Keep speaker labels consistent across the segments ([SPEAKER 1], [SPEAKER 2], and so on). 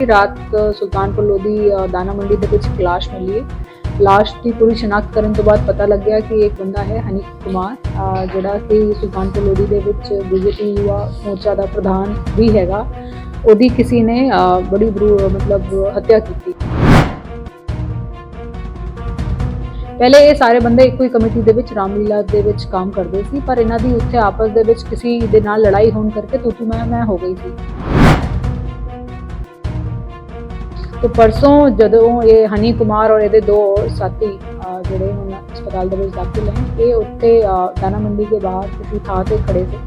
[SPEAKER 1] ਕਿ ਰਾਤ ਸੁਲਤਾਨਪੁਰ ਲੋਧੀ ਦਾਣਾ ਮੰਡੀ ਦੇ ਵਿੱਚ ਇੱਕ ਮਿਲੀ ਹੈ। ਲਾਸ਼ ਦੀ ਪੂਰੀ ਸ਼ਨਾਖਤ ਕਰਨ ਤੋਂ ਬਾਅਦ ਪਤਾ ਲੱਗਿਆ ਕਿ ਇੱਕ ਬੰਦਾ ਹੈ ਹਨੀ ਕੁਮਾਰ ਜਿਹੜਾ ਕਿ ਸੁਲਤਾਨਪੁਰ ਲੋਧੀ ਦੇ ਵਿੱਚ ਬੀਜੇਪੀ ਯੁਵਾ ਮੋਰਚਾ ਦਾ ਪ੍ਰਧਾਨ ਵੀ ਹੈਗਾ। ਉਹਦੀ ਕਿਸੇ ਨੇ ਬੜੀ ਮਤਲਬ ਹੱਤਿਆ ਕੀਤੀ। ਪਹਿਲੇ ਇਹ ਸਾਰੇ ਬੰਦੇ ਇੱਕੋ ਹੀ ਕਮੇਟੀ ਦੇ ਵਿੱਚ, ਰਾਮਲੀਲਾ ਦੇ ਵਿੱਚ ਕੰਮ ਕਰਦੇ ਸੀ, ਪਰ ਇਹਨਾਂ ਦੀ ਉੱਥੇ ਆਪਸ ਦੇ ਵਿੱਚ ਕਿਸੇ ਦੇ ਨਾਲ ਲੜਾਈ ਹੋਣ ਕਰਕੇ ਤੂੰ ਤੂੰ ਮੈਂ ਮੈਂ ਹੋ ਗਈ ਸੀ। ਤੋਂ ਪਰਸੋਂ ਜਦੋਂ ਇਹ ਹਨੀ ਕੁਮਾਰ ਔਰ ਇਹਦੇ ਦੋ ਸਾਥੀ ਜਿਹੜੇ ਹੁਣ ਹਸਪਤਾਲ ਦੇ ਵਿੱਚ ਦਾਖਲ ਹਨ ਇਹ ਉੱਤੇ ਦਾਣਾ ਮੰਡੀ ਦੇ ਬਾਹਰ ਕਿਸੇ ਥਾਂ ਤੇ ਖੜੇ ਸੀ।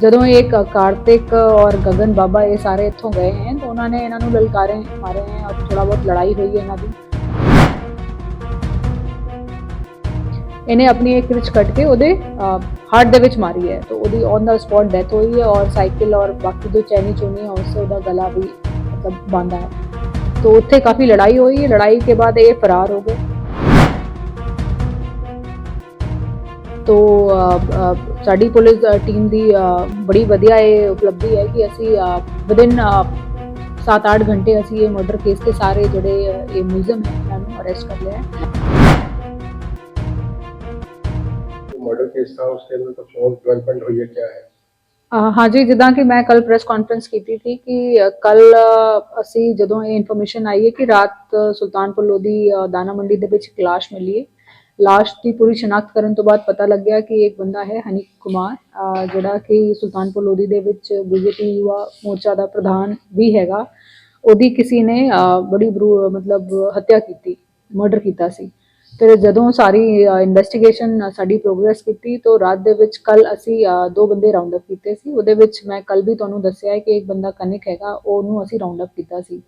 [SPEAKER 1] ਜਦੋਂ ਇਹ ਕਾਰਤਿਕ ਔਰ ਗगन ਬਾਬਾ ਇਹ ਸਾਰੇ ਇੱਥੋਂ ਗਏ ਹਨ ਤਾਂ ਉਹਨਾਂ ਨੇ ਇਹਨਾਂ ਨੂੰ ਲਲਕਾਰੇ ਮਾਰੇ ਹਨ ਔਰ ਥੋੜਾ ਬਹੁਤ ਲੜਾਈ ਹੋਈ ਇਹਨਾਂ ਦੀ। ਇਹਨੇ ਆਪਣੀ ਇੱਕ ਵਿੱਚ ਕੱਟ ਕੇ ਉਹਦੇ ਹਾਰਟ ਦੇ ਵਿੱਚ ਮਾਰੀ ਹੈ। ਤਾਂ ਉਹਦੀ ਔਨ ਦਾ ਸਪੌਟ ਡੈਥ ਹੋਈ ਹੈ ਔਰ ਸਾਈਕਲ ਔਰ ਬਾਕੀ ਜੋ ਚੈਨੀ ਚੁਨੀ ਹੈ ਉਸ ਉਹਦਾ ਗਲਾ ਵੀ ਮਤਲਬ ਬੰਦਾ ਹੈ। तो ਉੱਥੇ ਕਾਫੀ ਲੜਾਈ ਹੋਈ ਲੜਾਈ के बाद ਇਹ ਫਰਾਰ ਹੋ ਗਏ ਤੋ ਅ, ਅ, ਸਾਡੀ ਪੁਲਿਸ ਟੀਮ ਦੀ ਅ, ਬੜੀ ਵਧੀਆ ਇਹ ਉਪਲਬਧੀ ਹੈ ਕਿ ਅਸੀਂ ਵਿਦਿਨ 7-8 ਘੰਟੇ ਅਸੀਂ ਇਹ ਮਰਡਰ ਕੇਸ ਦੇ ਸਾਰੇ ਜਿਹੜੇ ਅ, ਇਹ ਮੁਲਜ਼ਮ ਹੈ ਇਹਨਾਂ ਨੂੰ ਅਰੈਸਟ ਕਰ ਲਿਆ ਹੈ
[SPEAKER 2] मर्डर केस था उसके अंदर तो फोन डेवलपमेंट हुई है क्या है
[SPEAKER 1] ਅਹ ਹਾਂਜੀ ਜਿੱਦਾਂ ਕਿ ਮੈਂ ਕੱਲ ਪ੍ਰੈਸ ਕਾਨਫਰੰਸ ਕੀਤੀ ਸੀ ਕਿ ਕੱਲ ਅਸੀਂ ਜਦੋਂ ਇਹ ਇਨਫੋਰਮੇਸ਼ਨ ਆਈ ਹੈ ਕਿ ਰਾਤ ਸੁਲਤਾਨਪੁਰ ਲੋਧੀ ਅ, ਦਾਣਾ ਮੰਡੀ ਦੇ ਵਿੱਚ ਇੱਕ ਲਾਸ਼ ਮਿਲੀ ਹੈ। ਲਾਸ਼ ਦੀ ਪੂਰੀ ਸ਼ਨਾਖਤ ਕਰਨ ਤੋਂ ਬਾਅਦ ਪਤਾ ਲੱਗਿਆ ਕਿ ਇੱਕ ਬੰਦਾ ਹੈ ਹਨੀ ਕੁਮਾਰ ਜਿਹੜਾ ਕਿ ਸੁਲਤਾਨਪੁਰ ਲੋਧੀ ਦੇ ਵਿੱਚ ਬੀਜੇਪੀ ਯੁਵਾ ਮੋਰਚਾ ਦਾ ਪ੍ਰਧਾਨ ਵੀ ਹੈਗਾ। ਉਹਦੀ ਕਿਸੇ ਨੇ ਬੜੀ ਬਰੂ ਮਤਲਬ ਹੱਤਿਆ ਕੀਤੀ ਮਰਡਰ ਕੀਤਾ ਸੀ। ਫਿਰ ਜਦੋਂ ਸਾਰੀ ਇਨਵੈਸਟੀਗੇਸ਼ਨ ਸਾਡੀ ਪ੍ਰੋਗਰੈਸ ਕੀਤੀ ਤਾਂ ਰਾਤ ਦੇ ਵਿੱਚ ਕੱਲ ਅਸੀਂ ਦੋ ਬੰਦੇ ਰਾਉਂਡ ਅਪ ਕੀਤੇ ਸੀ। ਉਹਦੇ ਵਿੱਚ ਮੈਂ ਕੱਲ ਵੀ ਤੁਹਾਨੂੰ ਦੱਸਿਆ ਹੈ ਕਿ ਇੱਕ ਬੰਦਾ ਕਨਿਕ ਹੈਗਾ, ਉਹਨੂੰ ਅਸੀਂ ਰਾਉਂਡ ਅਪ ਕੀਤਾ ਸੀ।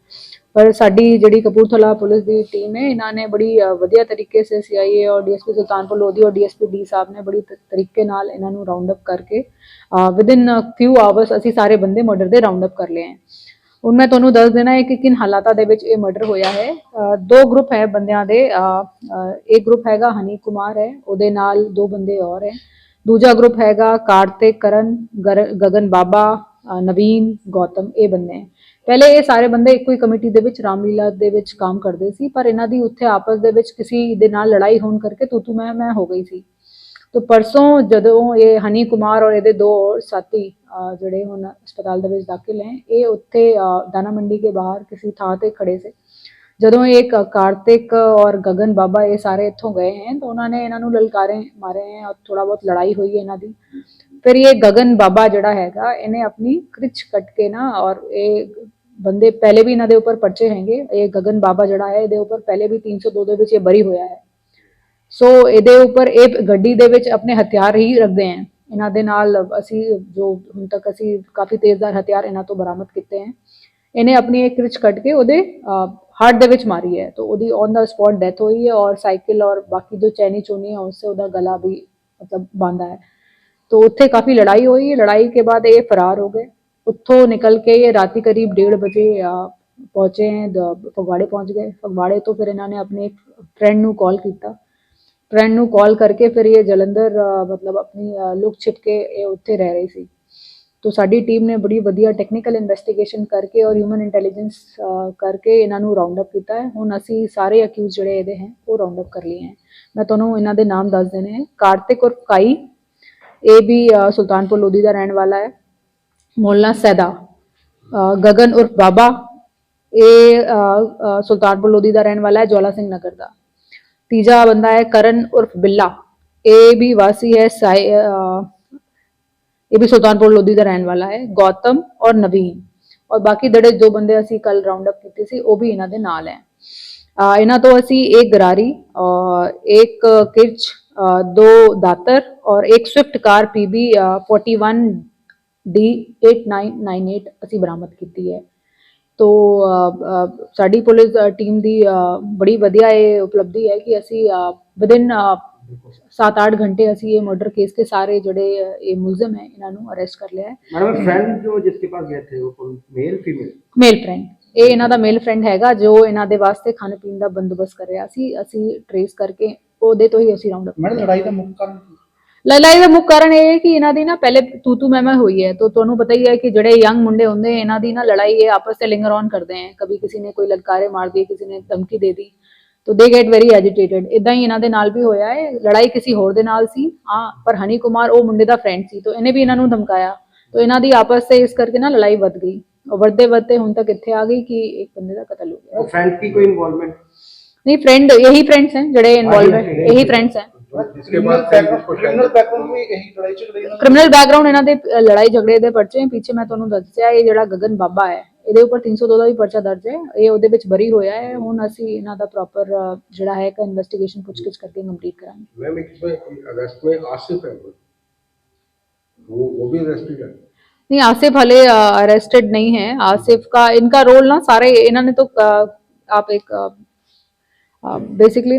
[SPEAKER 1] ਪਰ ਸਾਡੀ ਜਿਹੜੀ ਕਪੂਰਥਲਾ ਪੁਲਿਸ ਦੀ ਟੀਮ ਹੈ, ਇਹਨਾਂ ਨੇ ਬੜੀ ਵਧੀਆ ਤਰੀਕੇ ਸੇ ਸੀਆਈਏ ਔਰ ਡੀਐਸਪੀ ਸੁਲਤਾਨਪੁਰ ਲੋਧੀ ਔਰ ਡੀਐਸਪੀ ਡੀ ਸਾਹਿਬ ਨੇ ਬੜੀ ਤ- ਤਰੀਕੇ ਨਾਲ ਇਹਨਾਂ ਨੂੰ ਰਾਉਂਡ ਅਪ ਕਰਕੇ ਵਿਦਿਨ ਫਿਊ ਆਵਰਸ ਅਸੀਂ ਸਾਰੇ ਬੰਦੇ ਮਰਡਰ ਦੇ ਰਾਉਂਡ ਅਪ ਕਰ ਲਏ ਹੈ। ਹੁਣ ਮੈਂ ਤੁਹਾਨੂੰ ਦੱਸ ਦੇਣਾ ਹੈ ਕਿ ਕਿਨ ਹਾਲਾਤਾਂ ਦੇ ਵਿੱਚ ਇਹ ਮਰਡਰ ਹੋਇਆ ਹੈ। ਦੋ ਗਰੁੱਪ ਹੈ ਬੰਦਿਆਂ ਦੇ ਇੱਕ ਗਰੁੱਪ ਹੈਗਾ ਹਨੀ ਕੁਮਾਰ ਹੈ, ਉਹਦੇ ਨਾਲ ਦੋ ਬੰਦੇ ਹੋਰ ਹੈ। ਦੂਜਾ ਗਰੁੱਪ ਹੈਗਾ ਕਾਰਤਿਕ ਕਰਨ, ਗਰ- ਗगन ਬਾਬਾ ਨਵੀਨ, ਗੌਤਮ, ਇਹ ਬੰਦੇ ਹੈ। ਪਹਿਲੇ ਇਹ ਸਾਰੇ ਬੰਦੇ ਇੱਕੋ ਹੀ ਕਮੇਟੀ ਦੇ ਵਿੱਚ ਰਾਮਲੀਲਾ ਦੇ ਵਿੱਚ ਕੰਮ ਕਰਦੇ ਸੀ, ਪਰ ਇਹਨਾਂ ਦੀ ਉੱਥੇ ਆਪਸ ਦੇ ਵਿੱਚ ਕਿਸੇ ਦੇ ਨਾਲ ਲੜਾਈ ਹੋਣ ਕਰਕੇ ਤੂੰ ਤੂੰ ਮੈਂ ਮੈਂ ਹੋ ਗਈ ਸੀ। ਤੋ ਪਰਸੋਂ ਜਦੋਂ ਇਹ ਹਨੀ ਕੁਮਾਰ ਔਰ ਇਹਦੇ ਦੋ ਹੋਰ ਸਾਥੀ ਜਿਹੜੇ ਹੁਣ ਹਸਪਤਾਲ ਦੇ ਵਿੱਚ ਦਾਖਲ ਹੈ, ਇਹ ਉੱਥੇ ਦਾਣਾ ਮੰਡੀ ਦੇ ਬਾਹਰ ਕਿਸੇ ਥਾਂ ਤੇ ਖੜੇ ਸੀ। ਜਦੋਂ ਇਹ ਕਾਰਤਿਕ ਔਰ ਗगन ਬਾਬਾ ਇਹ ਸਾਰੇ ਇੱਥੋਂ ਗਏ ਹਨ ਤਾਂ ਉਹਨਾਂ ਨੇ ਇਹਨਾਂ ਨੂੰ ਲਲਕਾਰੇ ਮਾਰੇ ਹਨ ਔਰ ਥੋੜਾ ਬਹੁਤ ਲੜਾਈ ਹੋਈ ਇਹਨਾਂ ਦੀ। ਫਿਰ ਇਹ ਗगन ਬਾਬਾ ਜਿਹੜਾ ਹੈਗਾ, ਇਹਨੇ ਆਪਣੀ ਕ੍ਰਿਚ ਕੱਟ ਕੇ ਨਾ ਔਰ ਇਹ ਬੰਦੇ ਪਹਿਲੇ ਵੀ ਇਹਨਾਂ ਦੇ ਉੱਪਰ ਪਰਚੇ ਹੈਗੇ, ਇਹ ਗगन ਬਾਬਾ ਜਿਹੜਾ ਹੈ, ਇਹਦੇ ਉੱਪਰ ਪਹਿਲੇ ਵੀ 302 ਦੇ ਵਿੱਚ ਇਹ ਬਰੀ ਹੋਇਆ ਹੈ। ਸੋ ਇਹਦੇ ਉੱਪਰ ਇਹ ਗੱਡੀ ਦੇ ਵਿੱਚ ਆਪਣੇ ਹਥਿਆਰ ਹੀ ਰੱਖਦੇ ਹਨ ਇਹਨਾਂ ਦੇ ਨਾਲ ਅਸੀਂ ਜੋ ਹੁਣ ਤੱਕ ਅਸੀਂ ਕਾਫੀ ਤੇਜ਼ਦਾਰ ਹਥਿਆਰ ਇਹਨਾਂ ਤੋਂ ਬਰਾਮਦ ਕੀਤੇ ਹਨ ਇਹਨੇ ਆਪਣੀ ਇੱਕ ਰਿਚ ਕੱਟ ਕੇ ਉਹਦੇ ਹਾਰਟ ਦੇ ਵਿੱਚ ਮਾਰੀ ਹੈ। ਤਾਂ ਉਹਦੀ ਔਨ ਦਾ ਸਪੌਟ ਡੈਥ ਹੋਈ ਹੈ ਔਰ ਸਾਈਕਲ ਔਰ ਬਾਕੀ ਜੋ ਚੈਨੀ ਚੋਨੀ ਹੈ ਉਸ ਉਸੇ ਉਹਦਾ ਗਲਾ ਵੀ ਮਤਲਬ ਬੰਦਾ ਹੈ। ਤਾਂ ਉੱਥੇ ਕਾਫੀ ਲੜਾਈ ਹੋਈ। काफ़ी लड़ाई हुई लड़ाई के बाद ये फरार हो गए उत्थों निकल के ये राति करीब डेढ़ बजे पहुँचे हैं फगवाड़े पहुँच गए फगवाड़े तो फिर इन्होंने अपने ਫਰੈਂਡ ਨੂੰ कॉल ਕੀਤਾ। ਫਰੈਂਡ ਨੂੰ ਕਾਲ ਕਰਕੇ ਫਿਰ ਇਹ ਜਲੰਧਰ ਮਤਲਬ ਆਪਣੀ ਅ, ਲੁਕ ਛਿਪ ਕੇ ਇਹ ਉੱਥੇ ਰਹਿ ਰਹੀ ਸੀ। ਤੋ ਸਾਡੀ ਟੀਮ ਨੇ ਬੜੀ ਵਧੀਆ ਟੈਕਨੀਕਲ ਇਨਵੈਸਟੀਗੇਸ਼ਨ ਕਰਕੇ ਔਰ ਹਿਊਮਨ ਇੰਟੈਲੀਜੈਂਸ ਕਰਕੇ ਇਹਨਾਂ ਨੂੰ ਰਾਉਂਡ ਅਪ ਕੀਤਾ ਹੈ। ਹੁਣ ਅਸੀਂ ਸਾਰੇ ਅਕਿਊਜ਼ ਜਿਹੜੇ ਇਹਦੇ ਹੈ ਉਹ ਰਾਉਂਡ ਅਪ ਕਰ ਲਏ ਹੈ। ਮੈਂ ਤੁਹਾਨੂੰ ਇਹਨਾਂ ਦੇ ਨਾਮ ਦੱਸ ਦੇਣੇ ਹੈ। ਕਾਰਤਿਕ ਔਰ ਕਾਈ ਇਹ ਵੀ ਸੁਲਤਾਨਪੁਰ ਲੋਧੀ ਦਾ ਰਹਿਣ ਵਾਲਾ ਹੈ। ਮੋਲਨਾ ਸੈਦਾ ਅ, ਗगन ਉਰਫ ਬਾਬਾ ਇਹ ਸੁਲਤਾਨਪੁਰ ਲੋਧੀ ਦਾ ਰਹਿਣ ਵਾਲਾ ਹੈ ਜਵਾਲਾ ਸਿੰਘ ਨਗਰ ਦਾ। ਤੀਜਾ ਬੰਦਾ ਹੈ ਕਰਨ ਉਰਫ ਬਿੱਲਾ ਇਹ ਵੀ ਵਾਸੀ ਹੈ ਸਾਈ ਅ, ਇਹ ਵੀ ਸੁਲਤਾਨਪੁਰ ਲੋਧੀ ਦਾ ਰਹਿਣ ਵਾਲਾ ਹੈ ਗੌਤਮ ਔਰ ਨਵੀਨ ਔਰ ਬਾਕੀ ਜਿਹੜੇ ਜੋ ਬੰਦੇ ਅਸੀਂ ਕੱਲ ਰਾਉਂਡ ਅਪ ਕੀਤੇ ਸੀ ਉਹ ਵੀ ਇਹਨਾਂ ਦੇ ਨਾਲ ਹੈ ਅ, ਇਹਨਾਂ ਤੋਂ ਅਸੀਂ ਇੱਕ ਗਰਾਰੀ ਔਰ ਇੱਕ ਕਿਰਚ ਅ, ਦੋ ਦਾਤਰ ਔਰ ਇੱਕ ਸਵਿਫਟ ਕਾਰ ਪੀਬੀ 41 ਡੀ 8998 ਅਸੀਂ ਬਰਾਮਦ ਕੀਤੀ ਹੈ ਤੋ ਸਾਡੀ ਪੁਲਿਸ ਟੀਮ ਦੀ ਬੜੀ ਵਧੀਆ ਇਹ ਉਪਲਬਧੀ ਹੈ ਕਿ ਅਸੀਂ ਵਿਦਿਨ 7-8 ਘੰਟੇ ਅਸੀਂ ਇਹ ਮਰਡਰ ਕੇਸ ਕੇ ਸਾਰੇ ਜਿਹੜੇ ਇਹ ਮੁਲਜ਼ਮ ਹੈ ਇਹਨਾਂ ਨੂੰ ਅਰੈਸਟ ਕਰ ਲਿਆ ਹੈ।
[SPEAKER 3] ਮੈਡਮ ਫਰੈਂਡ ਜੋ ਜਿਸ ਦੇ ਪਾਸ ਗਏ ਥੇ ਉਹ ਮੇਲ ਫੀਮੇਲ
[SPEAKER 1] ਮੇਲ ਫਰੈਂਡ ਇਹ ਇਹਨਾਂ ਦਾ ਮੇਲ ਫਰੈਂਡ ਹੈਗਾ ਜੋ ਇਹਨਾਂ ਦੇ ਵਾਸਤੇ ਖਾਣ ਪੀਣ ਦਾ ਬੰਦੋਬਸਤ ਕਰ ਰਿਹਾ ਸੀ। ਅਸੀਂ ਟ੍ਰੇਸ ਕਰਕੇ ਉਹਦੇ ਤੋਂ ਹੀ ਅਸੀਂ ਰਾਉਂਡ ਅਪ
[SPEAKER 4] ਮੈਡਮ ਲੜਾਈ ਦਾ ਮੁੱਖ ਕਾਰਨ
[SPEAKER 1] ਲੜਾਈ ਦਾ ਮੁੱਖ ਕਾਰਨ ਇਹ ਹੈ ਕਿ ਇਹਨਾਂ ਦੀ ਨਾ ਪਹਿਲੇ ਤੂ ਤੂ ਮੈਂ ਹੋਈ ਹੈ। ਤਾਂ ਤੁਹਾਨੂੰ ਪਤਾ ਹੀ ਹੈ ਕਿ ਜਿਹੜੇ ਯੰਗ ਮੁੰਡੇ ਹੁੰਦੇ ਇਹਨਾਂ ਦੀ ਨਾ ਲੜਾਈ ਇਹ ਆਪਸ ਵਿੱਚ ਲਿੰਗਰ ਔਨ ਕਰਦੇ हैं ਕभी किसी ने कोई ललकारे मार दिए किसी ने धमकी दे दी तो दे गेट वेਰੀ ਐਜੀਟੇਟਡ ਇਦਾਂ ਹੀ ਇਹਨਾਂ ਦੇ ਨਾਲ ਵੀ ਹੋਇਆ ਹੈ। ਲੜਾਈ ਕਿਸੇ ਹੋਰ ਦੇ ਨਾਲ ਸੀ। ਆ ਪਰ ਹਨੀ ਕੁਮਾਰ ਉਹ ਮੁੰਡੇ ਦਾ ਫਰੈਂਡ ਸੀ। ਤਾਂ ਇਹਨੇ ਵੀ ਇਹਨਾਂ ਨੂੰ ਧਮਕਾਇਆ। ਤਾਂ ਇਹਨਾਂ ਦੀ ਆਪਸ ਵਿੱਚ ਇਸ ਕਰਕੇ ਨਾ ਲੜਾਈ ਵੱਧ ਗਈ। और बढ़ते बढ़ते हूं तक इतने आ गई कि एक बंदे का कत्ल हो
[SPEAKER 3] गया फ्रेंड की कोई इन्वॉल्वमेंट
[SPEAKER 1] नहीं फ्रेंड यही फ्रेंड्स हैं जड़े इन्वॉल्वमेंट यही फ्रेंड्स हैं
[SPEAKER 2] जिसके बाद फिर इसको
[SPEAKER 4] ਕ੍ਰਿਮੀਨਲ
[SPEAKER 2] शायद
[SPEAKER 4] ਬੈਕਗ੍ਰਾਉਂਡ ਵੀ ਇਹੀ ਲੜਾਈ ਝਗੜੇ ਇਹਨਾਂ
[SPEAKER 1] ਕ੍ਰਿਮੀਨਲ ਬੈਕਗ੍ਰਾਉਂਡ ਇਹਨਾਂ ਦੇ ਅ, ਲੜਾਈ ਝਗੜੇ ਦੇ ਪਰਚੇ ਹੈ ਪਿੱਛੇ ਮੈਂ ਤੁਹਾਨੂੰ ਦੱਸਿਆ ਇਹ ਜਿਹੜਾ ਗਗਨ ਬਾਬਾ ਹੈ ਇਹਦੇ ਉੱਪਰ 302 ਦਾ ਵੀ ਪਰਚਾ ਦਰਜ ਹੈ ਇਹ ਉਹਦੇ ਵਿੱਚ ਬਰੀ ਹੋਇਆ ਹੈ ਹੁਣ ਅਸੀਂ ਇਹਨਾਂ ਦਾ ਪ੍ਰੋਪਰ ਜਿਹੜਾ ਹੈ ਕਿ ਇਨਵੈਸਟੀਗੇਸ਼ਨ ਪੁੱਛਗਿੱਛ ਕਰਕੇ ਕੰਪਲੀਟ ਕਰਾਂਗੇ
[SPEAKER 2] मैम एक इसमें अरेस्ट में आसिफ है वो वो वो भी अरेस्टेड है
[SPEAKER 1] नहीं आसिफ हले अरेस्टेड नहीं है आसिफ का इनका रोल ना सारे इन्होंने तो अ, आप एक बेसिकली